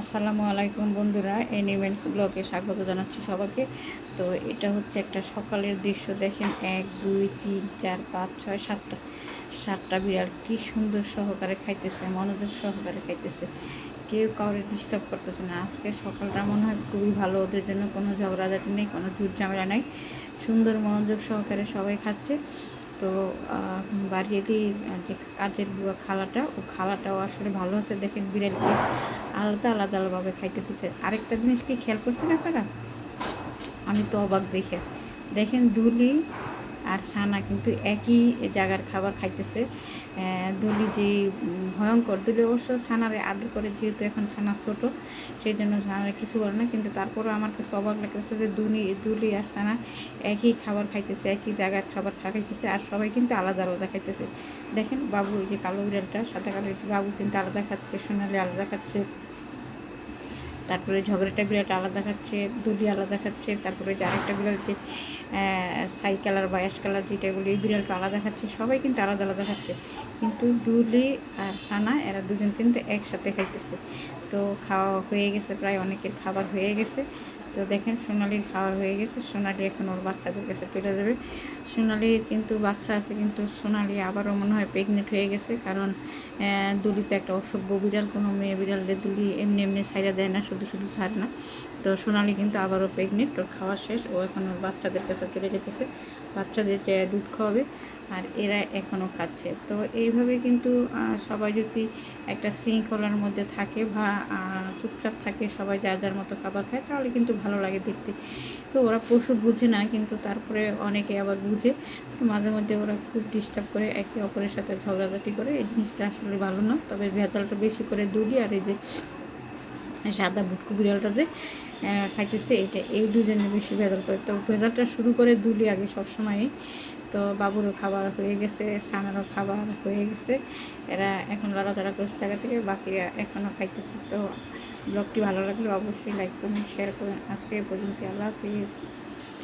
আসসালামু আলাইকুম বন্ধুরা এনিমেন্টস ব্লগে স্বাগত জানাচ্ছি সবাইকে। তো এটা হচ্ছে একটা সকালের দৃশ্য, দেখেন এক, দুই, তিন, চার, পাঁচ, ছয়, সাতটা। সাতটা বিড়াল কি সুন্দর সহকারে খাইতেছে, মনোযোগ সহকারে খাইতেছে। কেউ কাউরে ডিস্টার্ব করতেছে না। আজকে সকালটা মনে হয় খুবই ভালো, ওদের জন্য কোনো ঝগড়াঝাটি নেই, কোনো জুট ঝামেলা নেই। সুন্দর মনোযোগ সহকারে সবাই খাচ্ছে। তো বাড়িয়েলি যে কাজের বুয়া খালাটা, ও খালাটাও আসলে ভালো আছে, দেখেন বিড়ালকে আলাদা আলাদা আলাদাভাবে খাইতে দিচ্ছে আরেকটা জিনিস কি খেয়াল করছেন আপনারা? আমি তো অবাক দেখে। দেখেন দুলি আর সানা কিন্তু একই জায়গার খাবার খাইতেছে। দুলি যে ভয়ঙ্কর, দুলি অবশ্য সানারে আদর করে, যেহেতু এখন ছানা ছোট সেই জন্য সানারে কিছু বলে না। কিন্তু তারপরেও আমার কাছে অবাক লাগতেছে যে দুলি দুলি আর সানা একই খাবার খাইতেছে, একই জায়গার খাবার খাইতেছে আর সবাই কিন্তু আলাদা আলাদা খাইতেছে। দেখেন বাবু এই যে কালো বিড়ালটা, সাদা কালো বাবু কিন্তু আলাদা খাচ্ছে, সোনালি আলাদা খাচ্ছে। তারপরে ঝগড়াটা বিড়ালটা আলাদা খাচ্ছে দুলি আলাদা খাচ্ছে, তারপরে যে একটা বিড়াল যে সাই কালার বা অ্যাশ কালার যেটা বলি, এই বিড়ালটা আলাদা খাচ্ছে, সবাই কিন্তু আলাদা আলাদা খাচ্ছে। কিন্তু দুলি আর সানা, এরা দুজন কিন্তু একসাথে খাইতেছে। তো খাওয়া হয়ে গেছে, প্রায় অনেকের খাবার হয়ে গেছে। তো দেখেন সোনালির খাওয়া হয়ে গেছে, সোনালি এখন ওর বাচ্চাদের কাছে চলে যাবে সোনালির কিন্তু বাচ্চা আছে, কিন্তু সোনালি আবারও মনে হয় প্রেগনেন্ট হয়ে গেছে, কারণ দুলিতে একটা অসভ্য বিড়াল, কোনো মেয়ে বিড়ালে দুলি এমনি এমনি সাইডা দেয় না, শুধু শুধু ছাড়ে না। তো সোনালি কিন্তু আবারও প্রেগনেন্ট ওর খাওয়া শেষ, ও এখন ওর বাচ্চাদের কাছে চলে যেতেছে বাচ্চাদের দুধ খাওয়াবে। আর এরা এখনও খাচ্ছে। তো এইভাবে কিন্তু সবাই যদি একটা শৃঙ্খলার মধ্যে থাকে বা চুপচাপ থাকে, সবাই যার যার মতো খাবার খায়, তাহলে কিন্তু ভালো লাগে দেখতে। তো ওরা পশু বুঝে না, কিন্তু তারপরে অনেকে আবার বুঝে। তো মাঝে মধ্যে ওরা খুব ডিস্টার্ব করে, একে অপরের সাথে ঝগড়াঝাটি করে। এই জিনিসটা আসলে ভালো না। তবে ভেজালটা বেশি করে দুলি আর এই যে, সাদা বুটকু বিড়ালটা যে খাইতেছে এইটা এই দুজনে বেশি ভেজাল করে। তো ভেজালটা শুরু করে দুলি আগে সবসময়। তো বাবুরও খাবার হয়ে গেছে, সানারও খাবার হয়ে গেছে। এরা এখন লড়াচড়া করছে জায়গা থেকে বাকিরা এখনও খাইতেছে। তো ব্লগটি ভালো লাগলে অবশ্যই লাইক করুন শেয়ার করুন। আজকে পর্যন্ত আল্লাহ হাফিজ।